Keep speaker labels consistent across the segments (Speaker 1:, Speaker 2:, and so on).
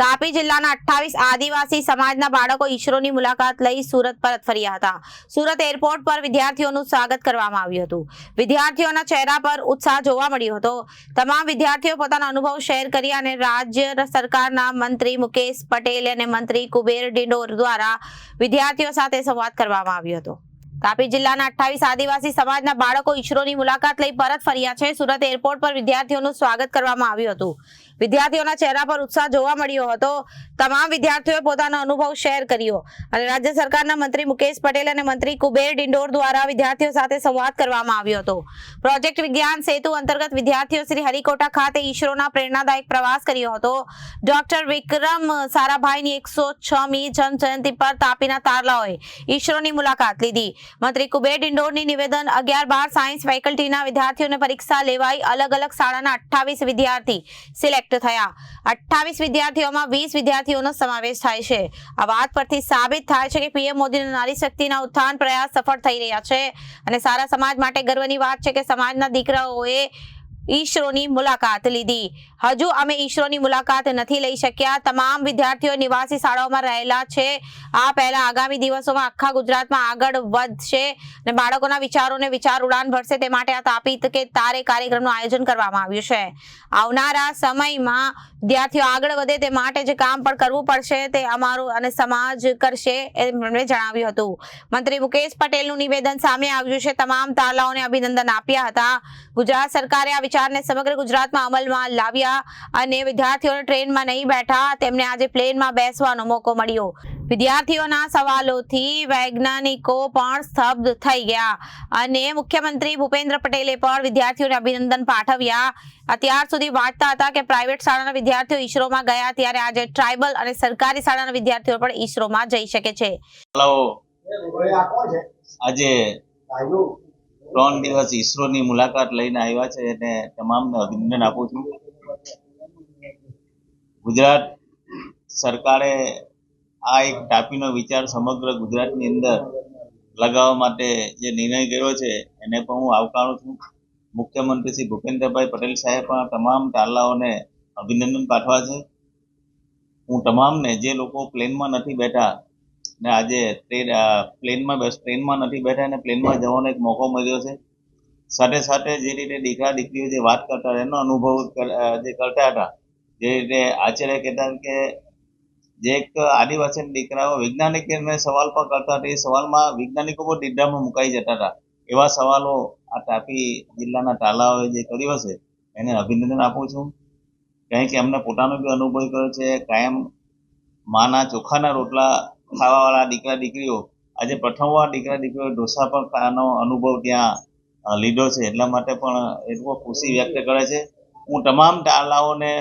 Speaker 1: તાપી જિલ્લાના અઠ્ઠાવીસ આદિવાસી સમાજના બાળકો ઈસરોની મુલાકાત લઈ સુરત પરત ફર્યા હતા. સુરત એરપોર્ટ પર વિદ્યાર્થીઓનું સ્વાગત કરવામાં આવ્યું હતું. વિદ્યાર્થીઓના ચહેરા પર ઉત્સાહ જોવા મળ્યો હતો. તમામ વિદ્યાર્થીઓ પોતાના અનુભવ શેર કરી અને રાજ્ય સરકારના મંત્રી મુકેશ પટેલ અને મંત્રી કુબેર ડિંડોર દ્વારા વિદ્યાર્થીઓ સાથે સંવાદ કરવામાં આવ્યો હતો. તાપી જિલ્લાના અઠ્ઠાવીસ આદિવાસી સમાજના બાળકો ઈસરોની મુલાકાત લઈ પરત ફર્યા છે. સુરત એરપોર્ટ પર વિદ્યાર્થીઓનું સ્વાગત કરવામાં આવ્યું હતું. વિદ્યાર્થીઓના ચહેરા પર ઉત્સાહ જોવા મળ્યો હતો. તમામ વિદ્યાર્થીઓએ પોતાનો અનુભવ શેર કર્યો. અને રાજ્ય સરકારના મંત્રી મુકેશ પટેલ અને મંત્રી કુબેર ડિંડોર દ્વારા વિદ્યાર્થીઓ સાથે સંવાદ કરવામાં આવ્યો હતો. પ્રોજેક્ટ વિજ્ઞાન સેતુ અંતર્ગત વિદ્યાર્થીઓ શ્રી હરિકોટા ખાતે ઈસરોના પ્રેરણાદાયક પ્રવાસ કર્યો હતો. ડોક્ટર વિક્રમ સારાભાઈની એકસો છમી જન્મ જયંતિ પર તાપીના તારલાઓએ ઈસરોની મુલાકાત લીધી. મંત્રી કુબેર ડિંડોરની નિવેદન અગિયાર બાર સાયન્સ ફેકલ્ટીના વિદ્યાર્થીઓને પરીક્ષા લેવાઈ અલગ અલગ શાળાના અઠ્ઠાવીસ વિદ્યાર્થી સિલેક્ટ થયા. અઠ્ઠાવીસ વિદ્યાર્થીઓમાં વીસ વિદ્યાર્થીઓનો સમાવેશ થાય છે. આ વાત પરથી સાબિત થાય છે કે પીએમ મોદીના નારી શક્તિના ઉત્થાન પ્રયાસ સફળ થઈ રહ્યા છે. અને સારા સમાજ માટે ગર્વની વાત છે કે સમાજના દીકરાઓએ ઈસરોની મુલાકાત લીધી. હજુ અમે ઈસરોની મુલાકાત નથી લઈ શક્યા. તમામ વિદ્યાર્થીઓ નિવાસી શાળાઓમાં રહેલા છે. આ પહેલા આગામી દિવસોમાં આખા ગુજરાતમાં આગળ વધશે અને બાળકોના વિચારોને વિચાર ઉડાન ભરશે તે માટે આ તાપીત કે તારે કાર્યક્રમનું આયોજન કરવામાં આવ્યું છે. આવનારા સમયમાં વિદ્યાર્થીઓ આગળ વધે તે માટે જે કામ પણ કરવું પડશે તે અમારું અને સમાજ કરશે એમ એમણે જણાવ્યું હતું. મંત્રી મુકેશ પટેલનું નિવેદન સામે આવ્યું છે. તમામ તાલાઓને અભિનંદન આપ્યા હતા. ગુજરાત સરકારે આ વિચારને સમગ્ર ગુજરાતમાં અમલમાં લાવ્યા અને વિદ્યાર્થીઓને ટ્રેનમાં નહીં બેઠા તેમને આજે પ્લેનમાં બેસવાનો મોકો મળ્યો. વિદ્યાર્થીઓના સવાલોથી વૈજ્ઞાનિકો પણ સ્તબ્ધ થઈ ગયા અને મુખ્યમંત્રી ભૂપેન્દ્ર પટેલે પણ વિદ્યાર્થીઓને અભિનંદન પાઠવ્યા. અત્યાર સુધી વાંચતા હતા કે પ્રાઇવેટ શાળાના વિદ્યાર્થીઓ ઈસરોમાં ગયા ત્યારે આજે ટ્રાઇબલ અને સરકારી શાળાના વિદ્યાર્થીઓ પણ ઈસરોમાં જઈ શકે છે.
Speaker 2: આજે ત્રણ દિવસ ઈસરોની મુલાકાત લઈને આવ્યા છે અને તમામને અભિનંદન આપું છું. ગુજરાત સરકારે આ એક ટાપીનો વિચાર સમગ્ર ગુજરાતની અંદર લગાવવા માટે જે નિર્ણય કર્યો છે, એને પણ હું આવકારું છું. મુખ્યમંત્રી શ્રી ભૂપેન્દ્રભાઈ પટેલ સાહેબ પણ તમામ ટાલાઓને અભિનંદન પાઠવા છે. હું તમામને જે લોકો પ્લેનમાં નથી બેઠા ને આજે ટ્રેન પ્લેનમાં બસ ટ્રેનમાં નથી બેઠા અને પ્લેનમાં જવાનો એક મોકો મળ્યો છે. સાથે સાથે જે રીતે દીકરા દીકરીઓ જે વાત કરતા એનો અનુભવ જે કરતા હતા, જે રીતે આચાર્ય કહેતા કે જે એક આદિવાસી દીકરાઓ વૈજ્ઞાનિક એમને સવાલ પણ કરતા હતા, એ સવાલમાં વૈજ્ઞાનિકો પણ દીડામાં મુકાઈ જતા હતા. એવા સવાલો આ તાપી જિલ્લાના તાલાઓએ જે કર્યો છે, એને અભિનંદન આપું છું. કારણ કે એમને પોતાનો બી અનુભવ કર્યો છે. કાયમ માના ચોખાના રોટલા ખાવાવાળા દીકરા દીકરીઓ, આજે પ્રથમવાર દીકરા દીકરીઓ ઢોસા પર ખાવાનો અનુભવ ત્યાં લીધો છે. એટલા માટે પણ એ ખુશી વ્યક્ત કરે છે. હું તમામ ટાલાઓને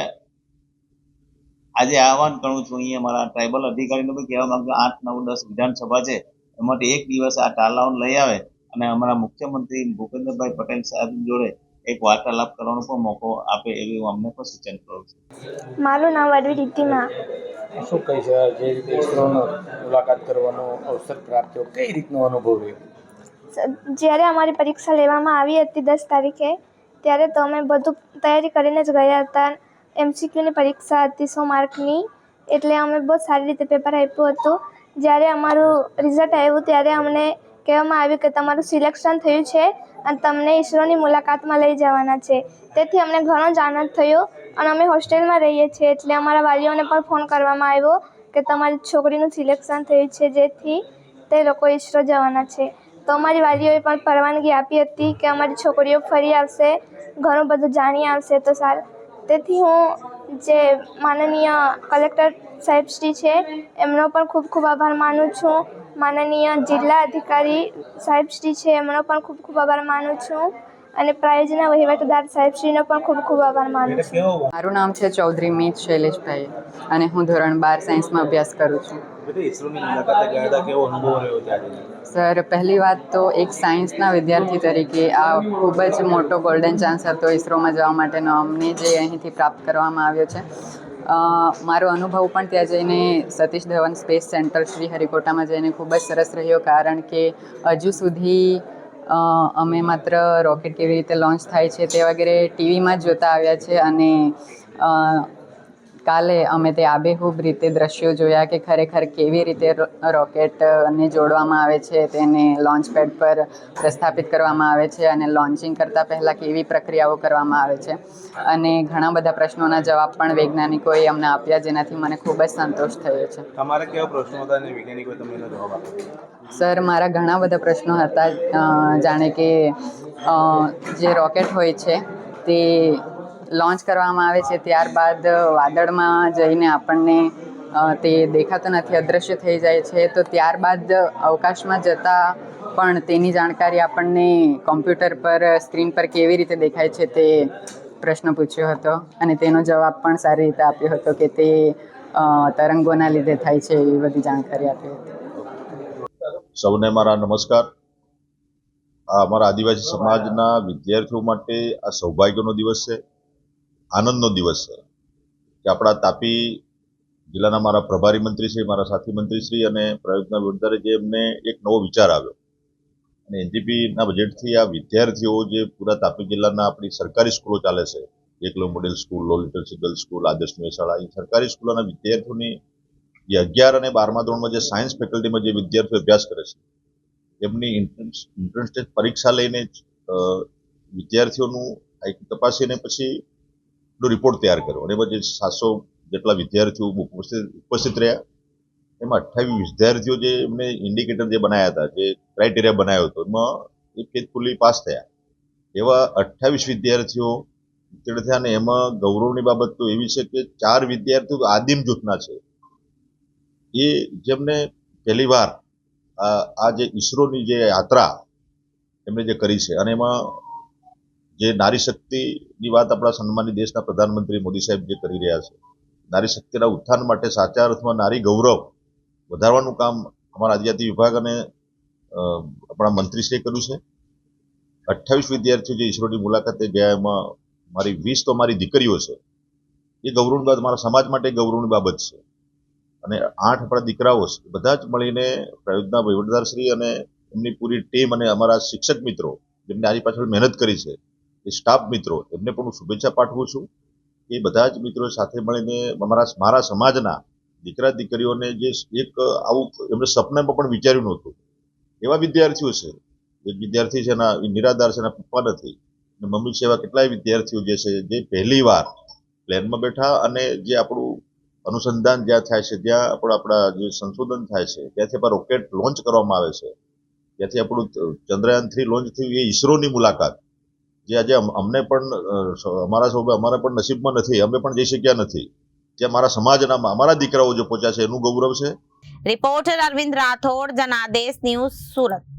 Speaker 2: આજે આહવાન કરું છું. અહીંયા મારા ટ્રાઇબલ અધિકારીને બી કહેવા માંગુ આઠ, નવ, દસ વિધાનસભા છે. એમાંથી એક દિવસ આ તાલાઓને લઈ આવે અને અમારા મુખ્યમંત્રી ભૂપેન્દ્રભાઈ પટેલ સાહેબ જોડે એક વાર્તાલાપ કરવાનો પણ મોકો આપે એવી હું અમને પણ સૂચન કરું છું.
Speaker 3: મારું નામ વાડવી રીતિમાં.
Speaker 4: શું કહી છે? જે રીતે ઈસરોનો મુલાકાત કરવાનો અવસર પ્રાપ્ત થયો કઈ રીતનો અનુભવ રહ્યો?
Speaker 3: જ્યારે અમારી પરીક્ષા લેવામાં આવી હતી દસ તારીખે ત્યારે તો અમે બધું તૈયારી કરીને જ ગયા હતા. એમસીક્યુની પરીક્ષા હતી સો માર્કની એટલે અમે બહુ સારી રીતે પેપર આપ્યું હતું. જ્યારે અમારું રિઝલ્ટ આવ્યું ત્યારે અમને કહેવામાં આવ્યું કે તમારું સિલેક્શન થયું છે અને તમને ઈસરોની મુલાકાતમાં લઈ જવાના છે. તેથી અમને ઘણો જ આનંદ થયો અને અમે હોસ્ટેલમાં રહીએ છીએ એટલે અમારા વાલીઓને પણ ફોન કરવામાં આવ્યો કે તમારી છોકરીનું સિલેક્શન થયું છે જેથી તે લોકો ઈસરો જવાના છે. તો અમારી વાલીઓએ પણ પરવાનગી આપી હતી કે અમારી છોકરીઓ ફરી આવશે, ઘણું બધું જાણી આવશે તો સારું. તેથી હું જે માનનીય કલેક્ટર સાહેબ શ્રી છે એમનો પણ ખૂબ ખૂબ આભાર માનું છું. માનનીય જિલ્લા અધિકારી સાહેબશ્રી છે એમનો પણ ખૂબ ખૂબ આભાર માનું છું. અને પ્રાયોજના વહીવટદાર સાહેબશ્રીનો પણ ખૂબ ખૂબ આભાર માનું છું.
Speaker 5: મારું નામ છે ચૌધરી મીત શૈલેષભાઈ અને હું ધોરણ બાર સાયન્સમાં અભ્યાસ કરું છું. સર, પહેલી વાત તો એક સાયન્સના વિદ્યાર્થી તરીકે આ ખૂબ જ મોટો ગોલ્ડન ચાન્સ હતો ઇસરોમાં જવા માટેનો. અમને જે અહીંથી પ્રાપ્ત કરવામાં આવ્યો છે. મારો અનુભવ પણ ત્યાં જઈને સતીશ ધવન સ્પેસ સેન્ટર શ્રી હરિકોટામાં જઈને ખૂબ જ સરસ રહ્યો, કારણ કે હજુ સુધી અમે માત્ર રોકેટ કેવી રીતે લોન્ચ થાય છે તે વગેરે ટીવીમાં જ જોતા આવ્યા છે અને અ, કાલે અમે તે આબેહૂબ રીતે દ્રશ્યો જોયા કે ખરેખર કેવી રીતે રોકેટને જોડવામાં આવે છે તેને લોન્ચ પેડ પર પ્રસ્થાપિત કરવામાં આવે છે અને લોન્ચિંગ કરતાં પહેલાં કેવી પ્રક્રિયાઓ કરવામાં આવે છે. અને ઘણા બધા પ્રશ્નોના જવાબ પણ વૈજ્ઞાનિકોએ અમને આપ્યા જેનાથી મને ખૂબ જ સંતોષ થયો છે.
Speaker 6: તમારા કેવા પ્રશ્નો હતા અને વૈજ્ઞાનિકોએ તમને જવાબ આપ્યો?
Speaker 5: સર મારા ઘણા બધા પ્રશ્નો હતા જાણે કે જે રોકેટ હોય છે તે લોન્ચ કરવામાં આવે છે ત્યારબાદ વાદળમાં જઈને આપણને તે દેખાતો નથી અદૃશ્ય થઈ જાય છે, તો ત્યારબાદ અવકાશમાં જતાં પણ તેની જાણકારી આપણને કોમ્પ્યુટર પર, સ્ક્રીન પર કેવી રીતે દેખાય છે તે પ્રશ્ન પૂછ્યો હતો અને તેનો જવાબ પણ સારી રીતે આપ્યો હતો કે તે તરંગોના લીધે થાય છે એવી બધી જાણકારી આપી હતી.
Speaker 7: સૌને મારા નમસ્કાર. આ અમારા આદિવાસી સમાજના વિદ્યાર્થીઓ માટે આ સૌભાગ્યનો દિવસ છે. આનંદનો દિવસ છે. કે આપણા તાપી જિલ્લાના મારા પ્રભારી મંત્રી શ્રી મારા સાથી મંત્રી શ્રી અને પ્રયોગના વડારે જે એમને એક નવો વિચાર આવ્યો. અને એનજીપીના બજેટથી આ વિદ્યાર્થીઓ જે પૂરા તાપી જિલ્લાના આપણી સરકારી સ્કૂલો ચાલે છે એકલો model school, low literacy girls school, આદર્શ શાળા એ સરકારી સ્કૂલોના વિદ્યાર્થીઓની જે અગિયાર અને બારમા ધોરણમાં જે સાયન્સ ફેકલ્ટીમાં જે વિદ્યાર્થીઓ અભ્યાસ કરે છે, એમની એન્ટ્રન્સ એન્ટ્રન્સ ટેસ્ટ પરીક્ષા લઈને જ વિદ્યાર્થીઓનું તપાસીને પછી નો રિપોર્ટ તૈયાર કર્યો. અને એમાં જે સાતસો જેટલા વિદ્યાર્થીઓ ઉપસ્થિત રહ્યા, એમાં અઠ્ઠાવીસ વિદ્યાર્થીઓ જે એમને ઇન્ડિકેટર જે બનાવ્યા હતા, જે ક્રાઇટેરિયા બનાવ્યો હતો, એમાં એ ફેથફુલી પાસ થયા. એવા અઠ્ઠાવીસ વિદ્યાર્થીઓ ઉત્તીર્ણ થયા અને એમાં ગૌરવની બાબત તો એવી છે કે ચાર વિદ્યાર્થીઓ આદિમ જૂથના છે. એ જેમને પહેલી વાર આ આ જે ઈસરોની જે યાત્રા એમણે જે કરી છે અને એમાં જે નારી શક્તિની વાત આપણા સન્માની દેશના પ્રધાનમંત્રી મોદી સાહેબ જે કરી રહ્યા છે, નારી શક્તિના ઉત્થાન માટે સાચા અર્થમાં નારી ગૌરવ વધારવાનું કામ અમારા આદિજાતિ વિભાગ અને આપણા મંત્રીશ્રીએ કર્યું છે. અઠ્ઠાવીસ વિદ્યાર્થીઓ જે ઈસરોની મુલાકાતે ગયા એમાં મારી વીસ તો મારી દીકરીઓ છે. એ ગૌરવની બાબત, મારા સમાજ માટે ગૌરવની બાબત છે. અને આઠ આપણા દીકરાઓ છે. બધા જ મળીને પ્રયોગના વહીવટદારશ્રી અને એમની પૂરી ટીમ અને અમારા શિક્ષક મિત્રો જેમને આની પાછળ મહેનત કરી છે એ સ્ટાફ મિત્રો, એમને પણ હું શુભેચ્છા પાઠવું છું એ બધા જ મિત્રો સાથે મળીને અમારા, મારા સમાજના દીકરા દીકરીઓને જે એક આવું એમને સપનામાં પણ વિચાર્યું નહોતું. એવા વિદ્યાર્થીઓ છે. એક વિદ્યાર્થી છે એના નિરાધાર છે, એના પપ્પા નથી. અને મમ્મી છે એવા કેટલાય વિદ્યાર્થીઓ જે છે, જે પહેલી વાર પ્લેનમાં બેઠા અને જે આપણું અનુસંધાન જ્યાં થાય છે, જ્યાં આપણું આપણા જે સંશોધન થાય છે, ત્યાંથી આપણા રોકેટ લોન્ચ કરવામાં આવે છે. ત્યાંથી આપણું ચંદ્રયાન થ્રી લોન્ચ થયું એ ઈસરોની મુલાકાત. જે આજે અમને પણ અમારા સૌ, અમારા પણ નસીબમાં નથી, અમે પણ જઈ શક્યા નથી. જે મારા સમાજના અમારા દીકરાઓ જે પહોંચ્યા છે, એનું ગૌરવ છે.
Speaker 1: Reporter Arvind Rathod, Janadesh news Surat.